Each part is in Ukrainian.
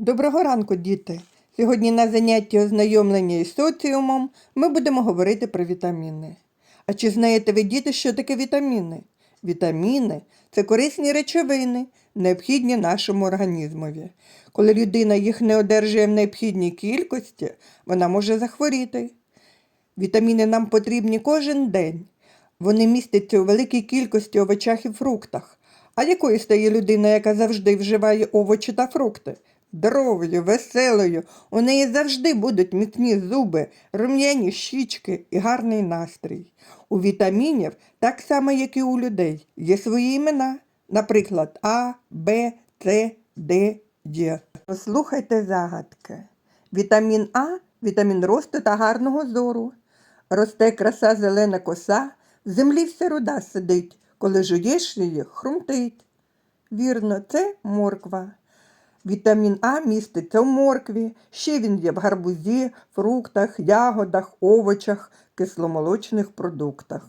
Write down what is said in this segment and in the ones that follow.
Доброго ранку, діти! Сьогодні на занятті ознайомлення із соціумом ми будемо говорити про вітаміни. А чи знаєте ви, діти, що таке вітаміни? Вітаміни це корисні речовини, необхідні нашому організмові. Коли людина їх не одержує в необхідній кількості, вона може захворіти. Вітаміни нам потрібні кожен день. Вони містяться у великій кількості овочах і фруктах. А якою стає людина, яка завжди вживає овочі та фрукти? Здоровою, веселою. У неї завжди будуть міцні зуби, рум'яні щічки і гарний настрій. У вітамінів, так само, як і у людей, є свої імена, наприклад, А, Б, С, Д, Д. Послухайте загадки. Вітамін А вітамін росту та гарного зору. Росте краса зелена коса, в землі вся руда сидить, коли жуєш її, хрумтить. Вірно, це морква. Вітамін А міститься в моркві, ще він є в гарбузі, фруктах, ягодах, овочах, кисломолочних продуктах.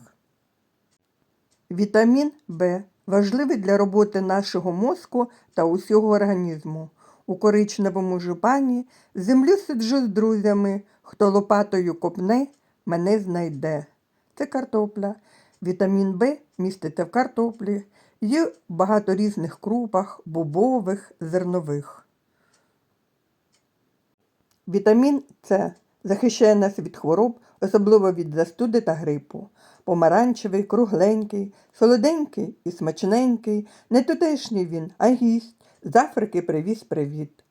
Вітамін В важливий для роботи нашого мозку та усього організму. У коричневому жупані землю сиджу з друзями, хто лопатою копне, мене знайде. Це картопля. Вітамін В міститься в картоплі. Є багато різних крупах, бобових, зернових. Вітамін С захищає нас від хвороб, особливо від застуди та грипу. Помаранчевий, кругленький, солоденький і смачненький, не тутешній він, а гість. З Африки привіз привіт.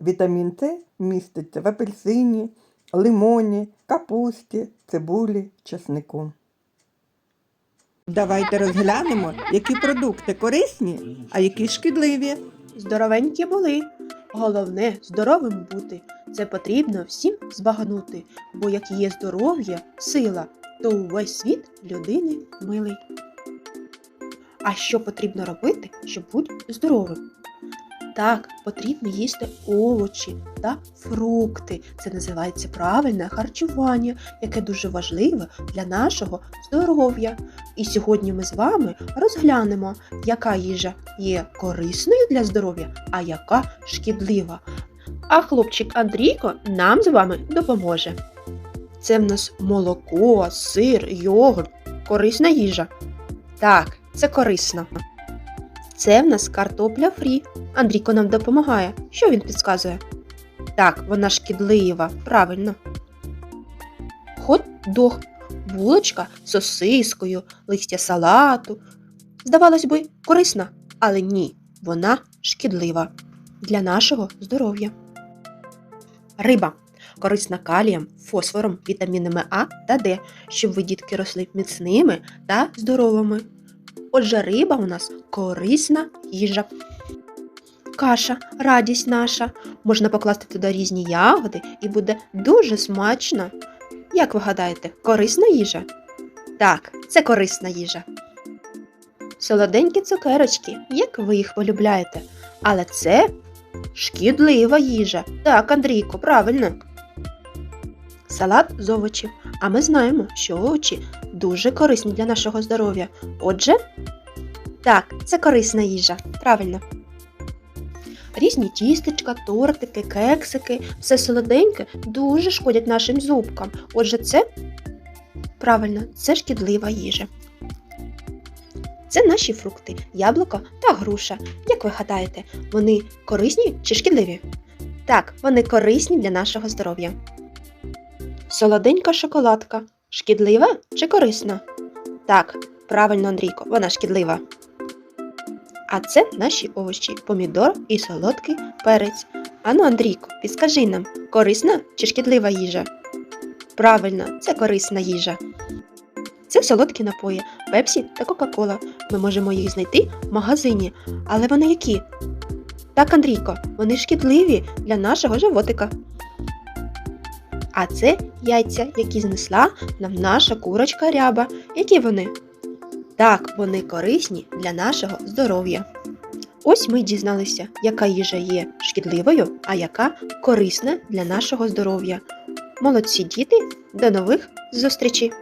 Вітамін С міститься в апельсині, лимоні, капусті, цибулі, чеснику. Давайте розглянемо, які продукти корисні, а які шкідливі. Здоровенькі були. Головне здоровим бути. Це потрібно всім збагнути, бо як є здоров'я, сила, то увесь світ людини милий. А що потрібно робити, щоб бути здоровим? Так, потрібно їсти овочі та фрукти. Це називається правильне харчування, яке дуже важливе для нашого здоров'я. І сьогодні ми з вами розглянемо, яка їжа є корисною для здоров'я, а яка шкідлива. А хлопчик Андрійко нам з вами допоможе. Це в нас молоко, сир, йогурт, корисна їжа. Так, це корисно. Це в нас картопля фрі. Андрійко нам допомагає. Що він підказує? Так, вона шкідлива, правильно. Хот-дог, булочка з сосискою, листя салату. Здавалось би, корисна, але ні, вона шкідлива для нашого здоров'я. Риба корисна калієм, фосфором, вітамінами А та Д, щоб ви дітки росли міцними та здоровими. Отже, риба у нас корисна їжа. Каша радість наша. Можна покласти туди різні ягоди і буде дуже смачно. Як ви гадаєте, корисна їжа? Так, це корисна їжа. Солоденькі цукерочки, як ви їх полюбляєте. Але це шкідлива їжа. Так, Андрійко, правильно. Салат з овочів. А ми знаємо, що овочі дуже корисні для нашого здоров'я. Отже, так, це корисна їжа. Правильно. Різні тістечка, тортики, кексики, все солоденьке дуже шкодять нашим зубкам. Отже, це правильно, це шкідлива їжа. Це наші фрукти, яблуко та груша. Як ви гадаєте, вони корисні чи шкідливі? Так, вони корисні для нашого здоров'я. Солоденька шоколадка. Шкідлива чи корисна? Так, правильно, Андрійко, вона шкідлива. А це наші овочі, помідор і солодкий перець. Ану, Андрійко, підскажи нам, корисна чи шкідлива їжа? Правильно, це корисна їжа. Це солодкі напої, пепсі та кока-кола. Ми можемо їх знайти в магазині. Але вони які? Так, Андрійко, вони шкідливі для нашого животика. А це яйця, які знесла нам наша курочка ряба. Які вони? Так, вони корисні для нашого здоров'я. Ось ми дізналися, яка їжа є шкідливою, а яка корисна для нашого здоров'я. Молодці діти, до нових зустрічей!